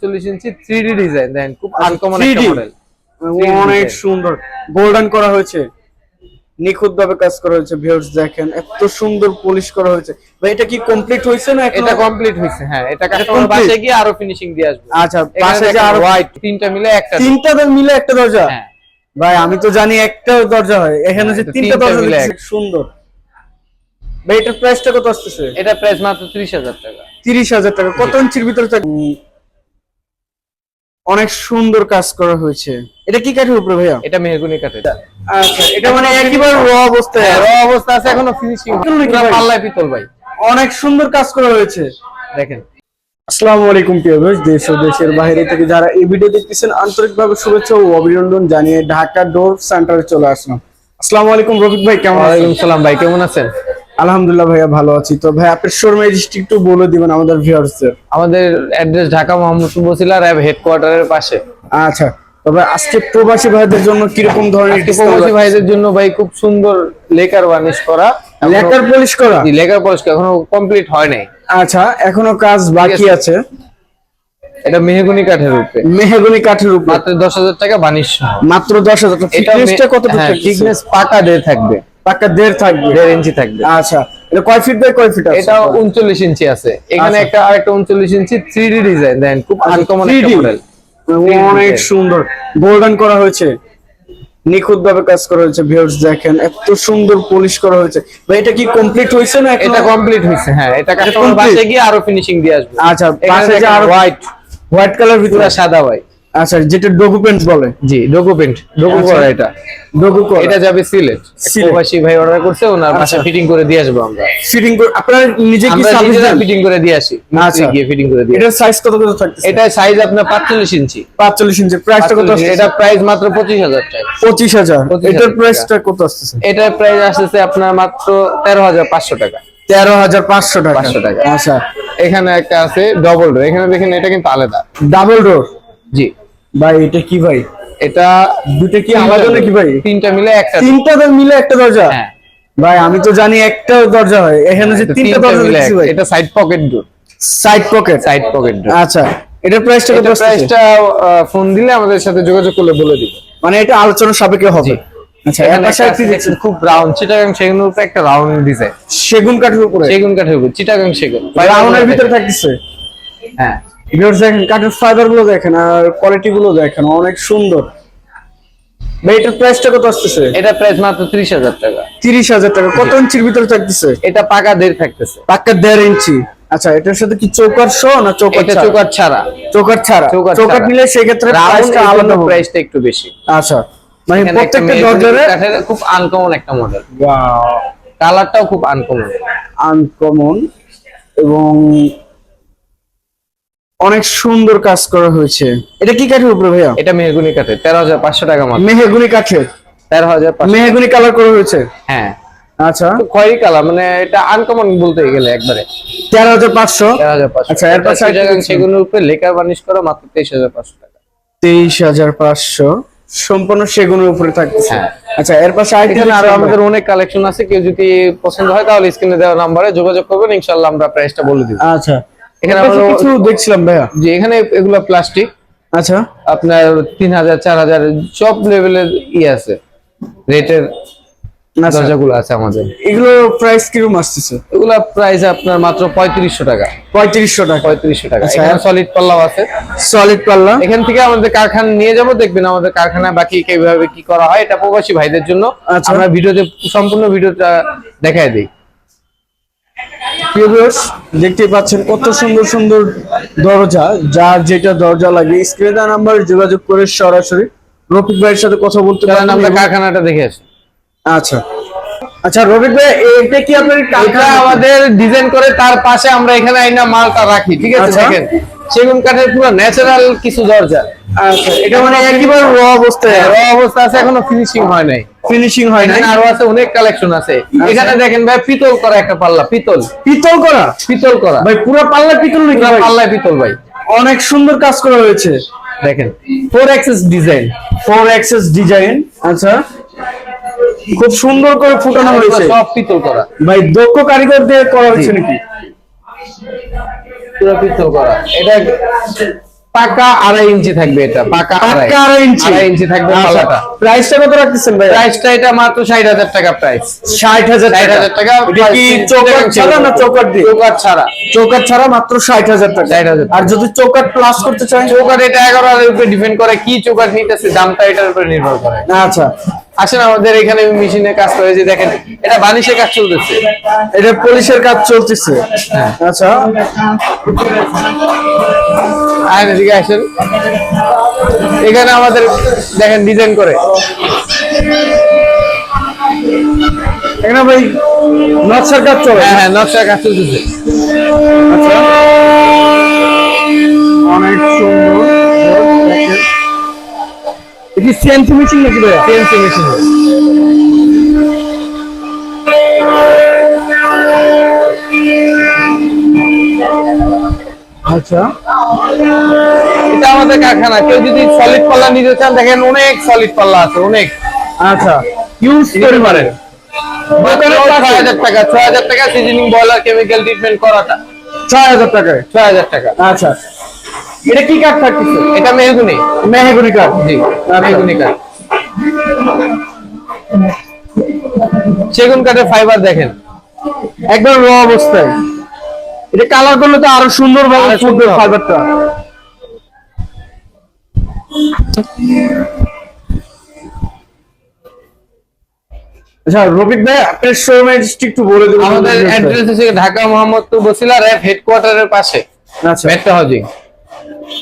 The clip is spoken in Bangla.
চল্লিশ ইঞ্চি থ্রি ডি ডিজাইন দেন খুব আনকমন একটা মডেল অনেক সুন্দর। গোল্ডেন করা হয়েছে। নিখুঁত ভাবে কাজ করা হয়েছে ভিউয়ার্স দেখেন এত সুন্দর পলিশ করা হয়েছে। ভাই এটা কি কমপ্লিট হয়েছে না এটা কমপ্লিট হয়েছে হ্যাঁ এটা কাস্টমার complete? গিয়ে আরও ফিনিশিং দিয়ে আসবে। আচ্ছা পাশে পাশে যে আরও হোয়াইট তিনটা মিলে একটা তিনটা মিলে একটা দরজা? হ্যাঁ। ভাই আমি তো জানি একটা দরজা হয় এখানে যে তো তিনটা দরজা মিলে সুন্দর। ভাই এটার প্রাইসটা কত আসতেছে? এটা প্রাইস মাত্র ত্রিশ হাজার টাকা। তিরিশ হাজার টাকা কত ইঞ্চির ভিতরে থাকে উম, অনেক সুন্দর কাজ করা হয়েছে। এটা কি কাঠের উপরে ভাইয়া? এটা মেহগুনি কাঠের। আচ্ছা এটা মানে একেবারে র অবস্থায়। র অবস্থা আছে এখনও ফিনিশিং? পাল্লায় পিতল ভাই। অনেক সুন্দর কাজ করা হয়েছে। দেখেন। আসসালামু আলাইকুম প্রিয় দেশ ও দেশের বাইরে থেকে যারা এই ভিডিও দেখতেছেন আন্তরিকভাবে শুভেচ্ছা ও অভিনন্দন জানিয়ে ঢাকা ডোর সেন্টারে চলে আসলাম। আসসালামু আলাইকুম রফিক ভাই কেমন আছেন? সালাম ভাই কেমন আছেন? আলহামদুলিল্লাহ ভাইয়া ভালো আছি। তো ভাই আপনার শোরুমে ডিস্ট্রিক্ট একটু বলে দিবেন আমাদের ভিউয়ার্সদের আমাদের অ্যাড্রেস ঢাকা মোহাম্মদপুর বসিলা র্যাব হেডকোয়ার্টারের পাশে। আচ্ছা তবে আজকে প্রবাসী ভাইদের জন্য কীরকম ধরনের প্রবাসী ভাইদের জন্য ভাই খুব সুন্দর লেকার বার্নিশ করা। লেকার পলিশ করা? লেকার পলিশ এখনও কমপ্লিট হয় নাই। আচ্ছা এখনও কাজ বাকি আছে। এটা মেহগুনি কাঠের উপরে মেহগনি কাঠের উপর মাত্র দশ হাজার টাকা বানিশ মাত্র দশ হাজার ফিটনেসটা কতটুকু থাকতেছে? থিকনেস পাকা দেড় থাকবে। পাক্কা দেড় থাকবে। দেড় ইঞ্চি থাকবে। আচ্ছা এটা কয় ফিট বাই কয় ফিট আছে? এটা উনচল্লিশ ইঞ্চি আছে। এখানে আচ্ছা। একটা আরেকটা উনচল্লিশ ইঞ্চি থ্রি ডি ডিজাইন দেন খুব আনকমন একটা মডেল অনেক সুন্দর। গোল্ডেন করা হয়েছে। নিখুঁত ভাবে কাজ করা হয়েছে ভিউয়ার্স দেখেন এত সুন্দর পলিশ করা হয়েছে। ভাই এটা কি কমপ্লিট হয়েছে না এটা কমপ্লিট হয়েছে হ্যাঁ এটা কাস্টমার complete? গিয়ে আরও ফিনিশিং দিয়ে আসবে। আচ্ছা পাশে যে আরও হোয়াইট হোয়াইট কালার ভিতরে সাদা ভাই আচ্ছা যেটা ডোগু পেন্ট বলে। জি ডোকো পেন্ট আচ্ছা। করা এটা। ডোগু করা এটা যাবে সিলেট। প্রবাসী ভাই অর্ডার করছে ওনার বাসায় আচ্ছা। ফিটিং করে দিয়ে আসব আমরা। ফিটিং করে আপনারা নিজে কি সার্ভিস দেন? ফিটিং করে দিয়ে আসি। আচ্ছা। আচ্ছা। গিয়ে ফিটিং করে দিয়ে এটা সাইজ কত কত থাকতেছে? এটা সাইজ আপনার পাঁচচল্লিশ ইঞ্চি। 45 ইঞ্চি। প্রাইসটা কত 45 আসছে এটা প্রাইস মাত্র পঁচিশ হাজার টাকা। 25000 25,000 এটার প্রাইসটা কত আসছে এটার প্রাইস আসতেছে আপনার মাত্র তেরো হাজার পাঁচশো টাকা। 13500 টাকা। 500 টাকা। আচ্ছা। এখানে একটা আছে ডবল ডোর এখানে দেখেন এটা কিন্তু আলাদা। ডাবল ডোর জি। ভাই এটা কি ভাই? এটা দুটো কি আমার আলাদা নাকি ভাই? তিনটা মিলে একটা তিনটা দর মিলে একটা দরজা? হ্যাঁ। ভাই আমি তো জানি একটা দরজা হয়। এখানে যে এটা তিনটা দরজা মিলে দেখছি একটা। ভাই এটা side pocket door side pocket side pocket door আচ্ছা এটার প্রাইসটা কত প্রাইসটা ফোন দিলে আমাদের সাথে যোগাযোগ করলে বলে দিব। মানে এটা আলোচনা সাপেক্ষে হবে। আচ্ছা এর পাশে কি দেখছেন খুব রাউন্ড চিটাগাং সেগুনের উপরে একটা রাউন্ড ডিজাইন সেগুন কাঠের উপরে? সেগুন কাঠের উপর চিটাগাং সেগুন। রাউন্ডের ভিতরে থাকতেছে? হ্যাঁ। ভিউয়ার্স দেখেন কাঠের ফাইবারগুলো দেখেন আর কোয়ালিটি গুলো দেখেন অনেক সুন্দর। এটার প্রাইসটা কত আসতেছে? এটা প্রাইস মাত্র ত্রিশ হাজার টাকা। তিরিশ হাজার টাকা। কত ইঞ্চির ভিতরে থাকতেছে? এটা পাকা দের থাকতেছে। পাক্কা দেড় ইঞ্চি। আচ্ছা এটার সাথে কি চৌকার শো না চৌকার এটা ছাড়া? চৌকাট ছাড়া। চৌকার ছাড়া। চৌকার নিলে সেক্ষেত্রে প্রাইসটা আলাদা প্রাইসটা একটু বেশি। আচ্ছা মানে প্রত্যেকটা দরজারে খুব আনকমন একটা মডেল কালারটাও খুব আনকমন আনকমন এবং অনেক সুন্দর কাজ করা হয়েছে। এটা কি কাঠের উপরে ভাইয়া? এটা মেহগুনি কাঠের তেরো হাজার পাঁচশো টাকা মাত্র। মেহগুনি কাঠের? তেরো হাজার মেহগুনি কালার করা হয়েছে? হ্যাঁ। আচ্ছা। খয়েরি কালার মানে এটা আনকমন বলতে গেলে একবারে। তেরো হাজার পাঁচশো? তেরো হাজার পাঁচশো। আচ্ছা, এর পাশে। সেগুনের উপরে লেকার বার্নিশ করা মাত্র তেইশ হাজার পাঁচশো টাকা। তেইশ হাজার পাঁচশো। সম্পূর্ণ সেগুনের উপরে থাকতেছে। হ্যাঁ। আচ্ছা এর পাশে এখানে আরও আমাদের অনেক কালেকশন আছে কেউ যদি পছন্দ হয় তাহলে স্ক্রিনে দেওয়া নাম্বারে যোগাযোগ করবেন ইনশাল্লাহ আমরা প্রাইসটা বলে দিব। আচ্ছা। এখানে আমরা- কিছু দেখছিলাম ভাইয়া। যে এখানে এগুলো প্লাস্টিক আচ্ছা। আপনার তিন হাজার চার হাজার সব লেভেলের ই আছে। রেটের আচ্ছা। দরজাগুলো আছে আমাদের। এগুলো প্রাইস কীরকম আসতেছে? এগুলা প্রাইস আপনার মাত্র পঁয়ত্রিশশো টাকা। পঁয়ত্রিশশো টাকা। পঁয়ত্রিশশো টাকা। আচ্ছা। এখানে সলিড পাল্লাও আছে। সলিড পাল্লা। এখান থেকে আমাদের কারখানা নিয়ে যাব দেখবেন আমাদের কারখানায় বাকি কীভাবে কি করা হয় এটা প্রবাসী ভাইদের জন্য। আচ্ছা। আমরা ভিডিওতে সম্পূর্ণ ভিডিওটা দেখায় দিই। Viewers, দেখতেই পাচ্ছেন কত সুন্দর সুন্দর দরজা যার যেটা দরজা লাগে। স্ক্রিনে দেওয়া নাম্বার যোগাযোগ করে সরাসরি রফিক ভাইয়ের সাথে কথা বলতে পারেন আমরা কারখানাটা দেখে আসি আচ্ছা। আচ্ছা রফিক ভাই এটা কি আপনার এটা কারখানা? আমাদের ডিজাইন করে তার পাশে আমরা এখানে আইনা মালটা রাখি ঠিক আছে আচ্ছা। দেখেন? সেগুন কাঠের পুরো ন্যাচারাল কিছু দরজা। আচ্ছা এটা মানে একেবারে র অবস্থায় র অবস্থা আছে এখনও ফিনিশিং হয় নাই। ফিনিশিং হয় না আরও আছে অনেক কালেকশন আছে। এখানে দেখেন ভাই পিতল করা একটা পাল্লা পিতল। পিতল করা? পিতল করা। ভাই পুরো পাল্লা পিতল নাকি? পাল্লায় পিতল ভাই। অনেক সুন্দর কাজ করা হয়েছে। দেখেন four access design four access design আচ্ছা। খুব সুন্দর করে ফুটানো হয়েছে। সব পিতল করা। ভাই দক্ষ কারিগর দিয়ে করা হয়েছে নাকি? পুরো পিতল করা। এটা পাকা আড়াই ইঞ্চি থাকবে এটা পাকা আড়াই আড়াই ইঞ্চি আড়াই ইঞ্চি। থাকবে পাল্লাটা প্রাইসটা কত রাখতেছেন ভাই প্রাইসটা এটা মাত্র ষাট হাজার টাকা প্রাইস ষাট হাজার টাকা। এটা কি চৌকাট ছাড়া না চৌকাট দিয়ে? চৌকাট ছাড়া। চৌকাট ছাড়া মাত্র ষাট হাজার টাকা। 60,000 আর যদি চৌকাট প্লাস করতে চান? চৌকাট এটা এগারো হাজার উপরে ডিপেন্ড করে কি চৌকাট নিতেছে দামটা এটার উপরে নির্ভর করে। আচ্ছা। আসেন আমাদের এখানে মেশিনে কাজ করে যে দেখেন এটা বানিশের কাজ চলতেছে। এটা পুলিশের কাজ চলতেছে। আচ্ছা। এদিকে আসেন। এখানে আমাদের দেখেন ডিজাইন করে। এখানে ভাই নকশার কাজ চলে। হ্যাঁ হ্যাঁ নকশার কাজ চলতেছে। আচ্ছা। অনেক সুন্দর। এটি সিএনসি মেশিন নাকি ভাই সিএনসি মেশিন আচ্ছা। এটা আমাদের কারখানা। কেউ যদি সলিড পাল্লা নিতে চান দেখেন অনেক সলিড পাল্লা আছে অনেক। আচ্ছা। ইউজ দোকানে ছয় হাজার টাকা ছয় হাজার টাকা সিজনিং বয়লার কেমিক্যাল ট্রিটমেন্ট করাটা। ছয় হাজার টাকায়? ছয় হাজার টাকা। আচ্ছা। এটা কি কাঠ থাকতেছে? এটা মেহগুনি। মেহেগুনি কাঠ জি মেহগুনি কাঠ সেগুন কাঠের ফাইবার দেখেন। একদম র অবস্থায়। এটা কালার করলে তো আরও সুন্দর ভাবে সুন্দর ফাইবারটা আচ্ছা রবিক ভাই আপনার শোরুমে একটু বলে দেবেন। আমাদের অ্যাড্রেস হচ্ছে ঢাকা মোহাম্মদপুর বসিলা র্যাব হেডকোয়ার্টারের পাশে। আচ্ছা। Metro housing